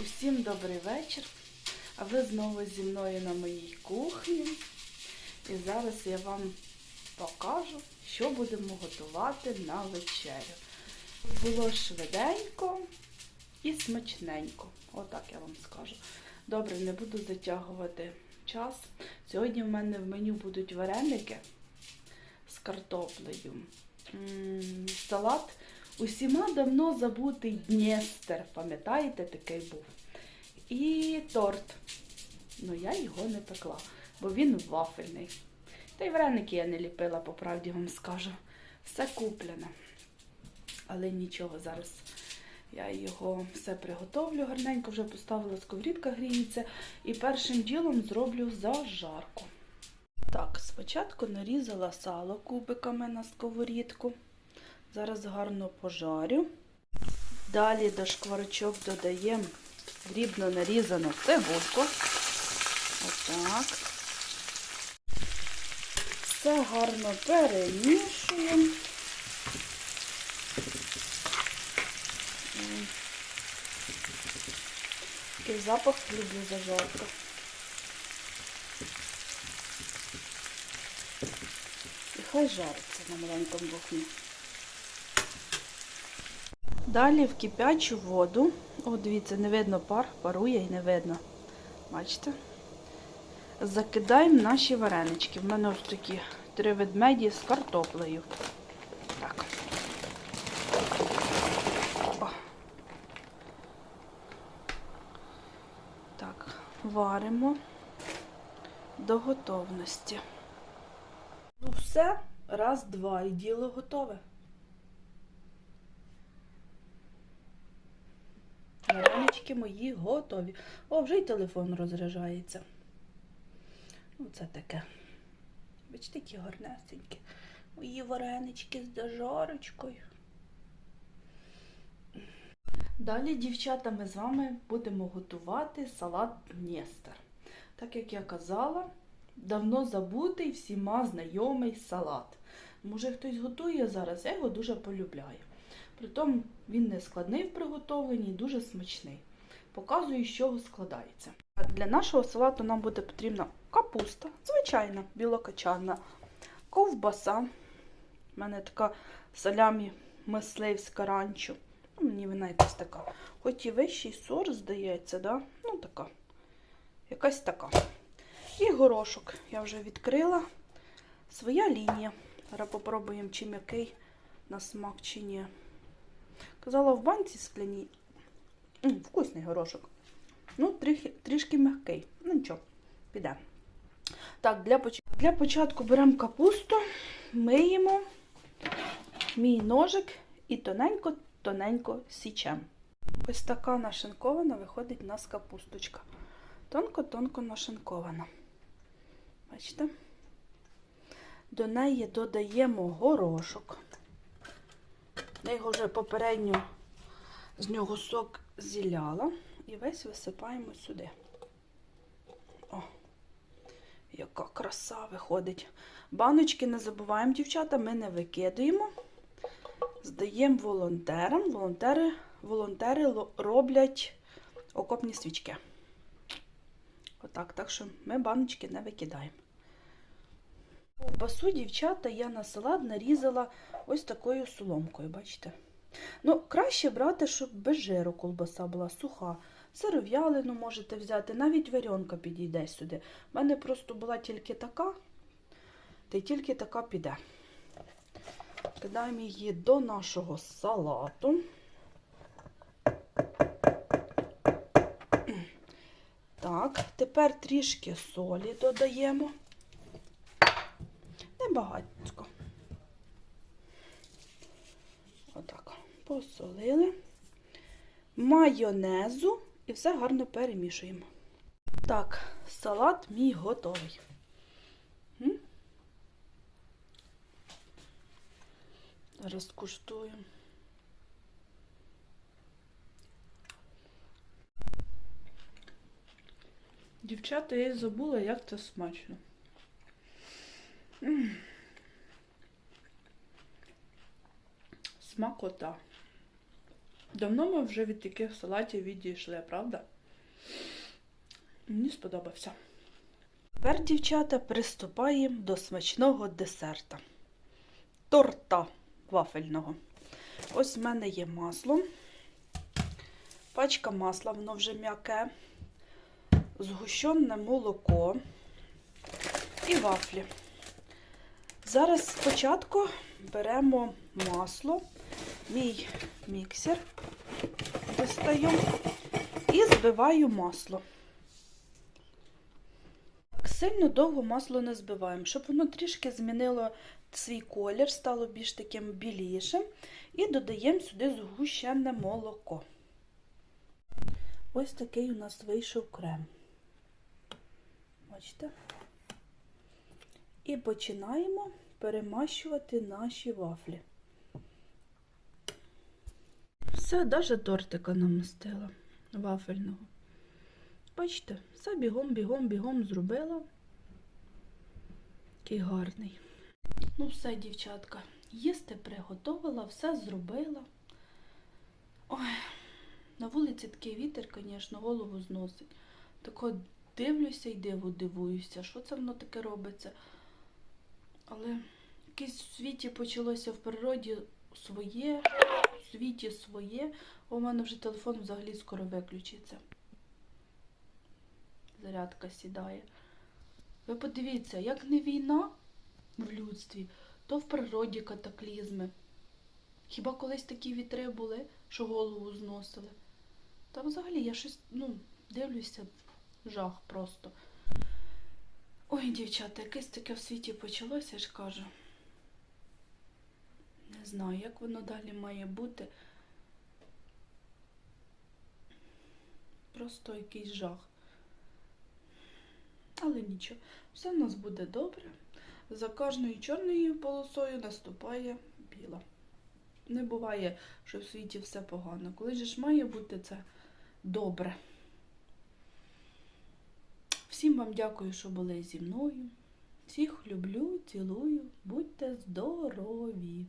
Усім добрий вечір. А ви знову зі мною на моїй кухні. І зараз я вам покажу, що будемо готувати на вечерю. Було швиденько і смачненько. Отак я вам скажу. Добре, не буду затягувати час. Сьогодні в мене в меню будуть вареники з картоплею. Салат усіма давно забутий Дністер. Пам'ятаєте, такий був. І торт. Ну, я його не пекла, бо він вафельний. Та й вареники я не ліпила, по правді вам скажу. Все куплене. Але нічого, зараз я його все приготовлю гарненько, вже поставила сковорідка гріється. І першим ділом зроблю зажарку. Так, спочатку нарізала сало кубиками на сковорідку. Зараз гарно пожарю. Далі до шкварочок додаємо дрібно нарізану цибульку. Отак. Все гарно перемішуємо. Такий запах люблю зажарку. І хай жариться на маленькому вогні. Далі в кипячу воду. О, дивіться, не видно пар, парує і не видно. Бачите? Закидаємо наші варенички. В мене ось такі три ведмеді з картоплею. Так. О. Так, варимо до готовності. Ну все, раз, два, і діло готове. Варенички мої готові. О, вже й телефон розряджається. Ну, це таке. Бачите, які гарнесенькі. Мої варенички з дожарочкою. Далі, дівчата, ми з вами будемо готувати салат Дністер. Так як я казала, давно забутий всіма знайомий салат. Може, хтось готує зараз, я його дуже полюбляю. Притом він не складний в приготовленні і дуже смачний. Показую, з чого складається. Для нашого салату нам буде потрібна капуста, звичайна, білокачана, ковбаса. У мене така салямі мисливська ранчо. Ну, мені вона якась така. Хоч і вищий сорт, здається, да? ну така. Якась така. І горошок я вже відкрила. Своя лінія. Зараз попробуємо, чи м'який на смак, чи ні. Казала, в банці скляній. М, вкусний горошок. Ну, трішки, трішки м'який. Ну нічого, піде. Так, для, поч... для початку беремо капусту, миємо мій ножик і тоненько-тоненько січемо. Ось така нашинкована виходить у нас капусточка. Тонко-тонко нашинкована. Бачите? До неї додаємо горошок. Я його вже попередньо з нього сок зіляла і весь висипаємо сюди. О, яка краса виходить. Баночки не забуваємо, дівчата, ми не викидаємо. Здаємо волонтерам. Волонтери, волонтери роблять окопні свічки. Отак, так що ми баночки не викидаємо. Ковбасу, дівчата, я на салат нарізала ось такою соломкою, бачите? Ну, краще брати, щоб без жиру колбаса була суха. Сиров'ялину можете взяти, навіть варіонка підійде сюди. У мене просто була тільки така, та й тільки така піде. Кидаємо її до нашого салату. Так, тепер трішки солі додаємо. Небагатько. Отак. Посолили. Майонезу і все гарно перемішуємо. Так, салат мій готовий. М? Зараз куштую. Дівчата, я й забула, як це смачно. Смакота. Давно ми вже від таких салатів відійшли, правда? Мені сподобався. Тепер, дівчата, приступаємо до смачного десерта. Торта вафельного. Ось в мене є масло. Пачка масла, воно вже м'яке, згущене молоко і вафлі. Зараз спочатку беремо масло, мій міксер достаю і збиваю масло. Сильно довго масло не збиваємо, щоб воно трішки змінило свій колір, стало більш таким білішим. І додаємо сюди згущене молоко. Ось такий у нас вийшов крем. Бачите? І починаємо перемащувати наші вафлі. Все, навіть тортика намастила вафельного. Бачите, все бігом, бігом, бігом зробила. Який гарний. Ну, все, дівчатка, їсти приготувала, все зробила. Ой, на вулиці такий вітер, звісно, голову зносить. Тако дивлюся і диву дивуюся, що це воно таке робиться. Але якесь в світі почалося в природі своє, в світі своє. У мене вже телефон взагалі скоро виключиться. Зарядка сідає. Ви подивіться, як не війна в людстві, то в природі катаклізми. Хіба колись такі вітри були, що голову зносили? Та взагалі я щось, ну, дивлюся, жах просто. Ой, дівчата, якесь таке в світі почалося, я ж кажу. Не знаю, як воно далі має бути. Просто якийсь жах. Але нічого, все в нас буде добре. За кожною чорною полосою наступає біла. Не буває, що в світі все погано. Коли ж має бути це добре. Всім вам дякую, що були зі мною. Всіх люблю, цілую, будьте здорові!